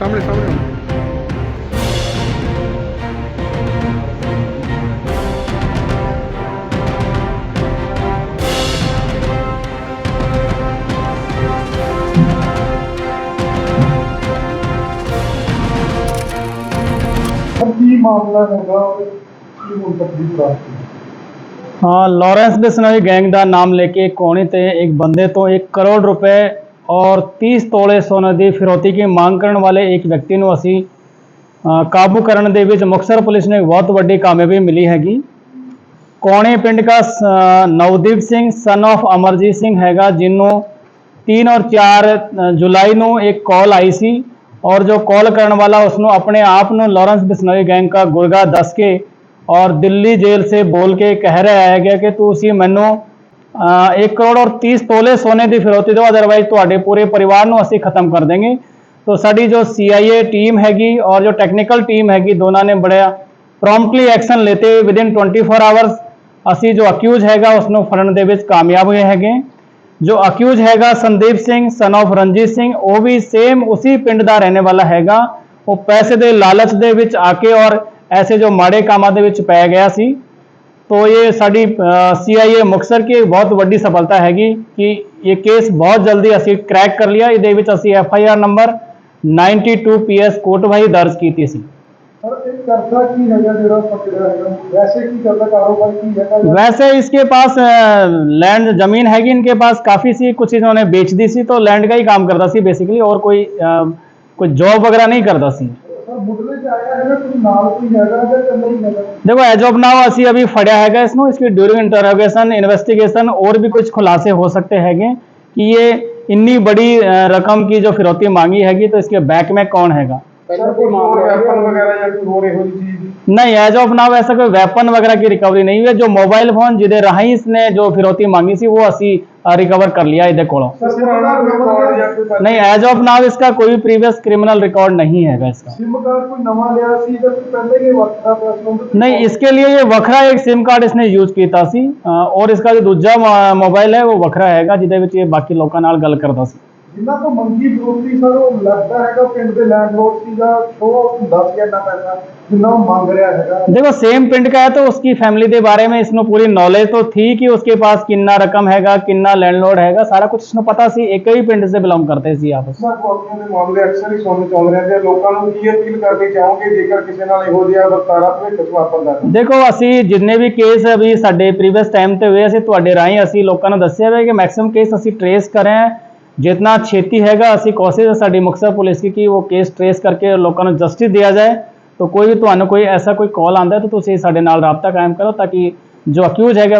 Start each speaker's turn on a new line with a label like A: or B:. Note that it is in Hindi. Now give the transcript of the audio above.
A: ਸਾਹਮਣੇ ਸਾਹਮਣੇ ਆਓ।
B: अब की मामला होगा और की मुंतकदी प्राप्त
C: ਹਾਂ ਲਾਰੈਂਸ ਬਿਸਨੋਈ ਗੈਂਗ ਦਾ ਨਾਮ ਲੈ ਕੇ ਕੋਣੀ ਤੇ ਇੱਕ ਬੰਦੇ ਤੋਂ 1 ਕਰੋੜ ਰੁਪਏ ਔਰ 30 ਤੋਲੇ ਸੋਨੇ ਦੀ ਫਿਰੌਤੀ ਦੀ ਮੰਗ ਕਰਨ ਵਾਲੇ ਇੱਕ ਵਿਅਕਤੀ ਨੂੰ ਅਸੀਂ ਕਾਬੂ ਕਰਨ ਦੇ ਵਿੱਚ ਮੁਕਤਸਰ ਪੁਲਿਸ ਨੂੰ ਬਹੁਤ ਵੱਡੀ ਕਾਮਯਾਬੀ ਮਿਲੀ ਹੈਗੀ। ਕੋਣੇ ਪਿੰਡ ਦਾ ਸ- ਨਵਦੀਪ ਸਿੰਘ ਸਨ of ਅਮਰਜੀਤ ਸਿੰਘ ਹੈਗਾ, ਜਿਹਨੂੰ 3 ਔਰ 4 ਜੁਲਾਈ ਨੂੰ ਇੱਕ ਕਾਲ ਆਈ ਸੀ ਔਰ ਜੋ ਕਾਲ ਕਰਨ ਵਾਲਾ ਉਸ ਨੂੰ ਆਪਣੇ ਆਪ ਨੂੰ ਲਾਰੈਂਸ ਬਿਸਨੋਈ ਗੈਂਗ ਦਾ ਗੁਰਗਾ ਦੱਸ ਕੇ ਔਰ ਦਿੱਲੀ ਜੇਲ੍ਹ ਸੇ ਬੋਲ ਕੇ ਕਹਿ ਰਿਹਾ ਹੈ ਕਿ ਤੁਸੀਂ ਮੈਨੂੰ एक करोड़ और तीस तोले सोने की फिरौती दो अदरवाइज थोड़े पूरे परिवार को असं खत्म कर देंगे तो साड़ी जो सी आई ए टीम हैगी और जो टेक्निकल टीम हैगी दोनों ने बड़ा ਪ੍ਰੌਮਪਟਲੀ ਐਕਸ਼ਨ ਲੇਤੇ ਵਿਦ ਇਨ 24 ਆਵਰਸ ਅਸੀਂ ਜੋ ਅਕਿਊਜ਼ ਹੈਗਾ ਉਸ ਨੂੰ ਫੜਨ ਦੇ ਵਿੱਚ ਕਾਮਯਾਬ ਹੋਏ ਹੈਗੇ। ਜੋ ਅਕਿਊਜ਼ ਹੈਗਾ ਸੰਦੀਪ ਸਿੰਘ ਸਨ ਆਫ ਰਣਜੀਤ ਸਿੰਘ, ਉਹ ਵੀ ਸੇਮ ਉਸੇ ਪਿੰਡ ਦਾ ਰਹਿਣੇ ਵਾਲਾ ਹੈਗਾ। ਉਹ ਪੈਸੇ ਦੇ ਲਾਲਚ ਦੇ ਵਿੱਚ ਆ ਕੇ ਔਰ ਐਸੇ ਜੋ ਮਾੜੇ ਕਾਮਾਂ ਦੇ ਵਿੱਚ ਪੈ ਗਿਆ ਸੀ। ਤੋ ਇਹ ਸਾਡੀ ਸੀਆਈਏ ਮੁਕਤਸਰ ਕੀ ਬਹੁਤ ਵੱਡੀ ਸਫਲਤਾ ਹੈਗੀ ਕਿ ਇਹ ਕੇਸ ਬਹੁਤ ਜਲਦੀ ਅਸੀਂ ਕ੍ਰੈਕ ਕਰ ਲਿਆ ਇਹਦੇ ਵਿੱਚ ਅਸੀਂ F I R number 92 PS Kotbhai ਦਰਜ ਕੀਤੀ ਸੀ
B: सर एक करता की हैगा जेड़ा पकड़ा हैगा वैसे की करता कारोबार की हैगा
C: वैसे इसके पास लैंड जमीन हैगी इनके पास काफ़ी सी कुछ इन्होंने बेच दी सी तो लैंड का ही काम करता सी बेसिकली और कोई अ, कोई जॉब वगैरह नहीं करता सी देखो एज ऑफ नाउ ਅਸੀਂ अभी फड़िया हैगा इसमें इसकी ड्यूरिंग इंटरोगेशन इन्वेस्टिगेशन और भी कुछ खुलासे हो सकते हैगे कि ये इतनी बड़ी अ, रकम की जो फिरौती मांगी हैगी तो इसके बैक में कौन हैगा
B: ਸਰ ਕੋਈ ਹੋਰ ਵੈਪਨ ਵਗੈਰਾ ਜਾਂ ਕੋਈ ਹੋਰ ਇਹੋ ਜਿਹੀ ਚੀਜ਼
C: नहीं एज ऑफ नाउ ऐसा कोई वेपन वगैरह की रिकवरी नहीं हुई है जो मोबाइल फोन जिदे राही इसने जो फिरौती मांगी थी वो ਅਸੀਂ रिकवर कर लिया ਇਹਦੇ ਕੋਲੋਂ
B: ਸਰ ਪੁਰਾਣਾ ਰਿਕਾਰਡ ਜਾਂ ਕੋਈ ਪਹਿਲਾਂ-
C: नहीं एज ऑफ नाउ इसका कोई प्रीवियस क्रिमिनल रिकॉर्ड नहीं हैगा इसका
B: सिम कार्ड कोई नवा लिया सी ਜਾਂ ਕੋਈ ਪਹਿਲੇ ਹੀ ਵਕਤਾ ਪਿਆ ਸੰਬੰਧਿਤ
C: नहीं इसके लिए ये वखरा एक सिम कार्ड इसने यूज ਕੀਤਾ ਸੀ ਅ, ਔਰ इसका जो ਦੂਜਾ ਮੋਬਾਈਲ ਹੈ ਉਹ ਵੱਖਰਾ ਹੈਗਾ ਜਿਹਦੇ ਵਿੱਚ ਇਹ ਬਾਕੀ ਲੋਕਾਂ ਨਾਲ ਗੱਲ ਕਰਦਾ ਸੀ
B: ਜਿਨ੍ਹਾਂ ਤੋਂ ਮੰਗੀ ਫਰੋਤੀ ਸਰ ਉਹ ਲੱਗਦਾ ਹੈਗਾ ਪਿੰਡ ਦੇ ਲੈਂਡਲੋਰਡ ਸੀ ਜਾਂ ਸ਼ੋ ਹੁੰਦਾ ਸੀ ਇੰਨਾ ਪੈਸਾ ਜਿੰਨਾ ਉਹ ਮੰਗ ਰਿਹਾ ਹੈਗਾ
C: देखो सेम पिंड का है तो उसकी फैमिली के बारे में इसमें पूरी नॉलेज तो थी कि उसके पास कितना रकम हैगा कितना लैंडलॉर्ड हैगा सारा कुछ इसमें पता सी एक ही पिंड से बिलोंग करते सी आपस
B: ਸਰ ਕਾਪੀਆਂ ਦੇ ਮਾਮਲੇ ਅਕਸਰ ਹੀ ਸੁਣਨ ਚ ਆਉਂਦੇ ਰਹਿੰਦੇ ਆ ਲੋਕਾਂ ਨੂੰ ਕੀ ਅਪੀਲ ਕਰਨੀ ਚਾਹੋਗੇ ਜੇਕਰ ਕਿਸੇ ਨਾਲ ਇਹੋ ਜਿਹਾ ਵਰਤਾਰਾ ਭਵਿੱਖ ਚ ਵਾਪਰਦਾ ਹੈ
C: ਦੇਖੋ ਅਸੀਂ ਜਿੰਨੇ ਵੀ ਕੇਸ ਅਭੀ ਸਾਡੇ ਪ੍ਰੀਵੀਅਸ ਟਾਈਮ ਤੇ ਹੋਏ ਅਸੀਂ ਤੁਹਾਡੇ ਰਾਹੀਂ ਅਸੀਂ ਲੋਕਾਂ ਨੂੰ ਦੱਸਿਆ ਹੋਇਆ ਕਿ ਮੈਕਸਿਮਮ ਕੇਸ ਅਸੀਂ ਟਰੇਸ ਕਰ ਰਹੇ ਹਾਂ ਜਿਤਨਾ ਛੇਤੀ ਹੈਗਾ ਅਸੀਂ ਕੋਸ਼ਿਸ਼ ਹੈ ਸਾਡੀ ਮੁਕਤਸਰ ਪੁਲਿਸ ਦੀ ਕਿ ਉਹ ਕੇਸ ਟਰੇਸ ਕਰਕੇ ਲੋਕਾਂ ਨੂੰ ਜਸਟਿਸ ਦਿਆ ਜਾਏ ਤਾਂ ਕੋਈ ਵੀ ਤੁਹਾਨੂੰ ਕੋਈ ਐਸਾ ਕੋਈ ਕਾਲ ਆਂਦਾ ਹੈ ਤਾਂ ਤੁਸੀਂ ਸਾਡੇ ਨਾਲ ਰਾਬਤਾ ਕਾਇਮ ਕਰੋ ਤਾਂ ਕਿ ਜੋ ਅਕਿਊਜ਼ ਹੈਗਾ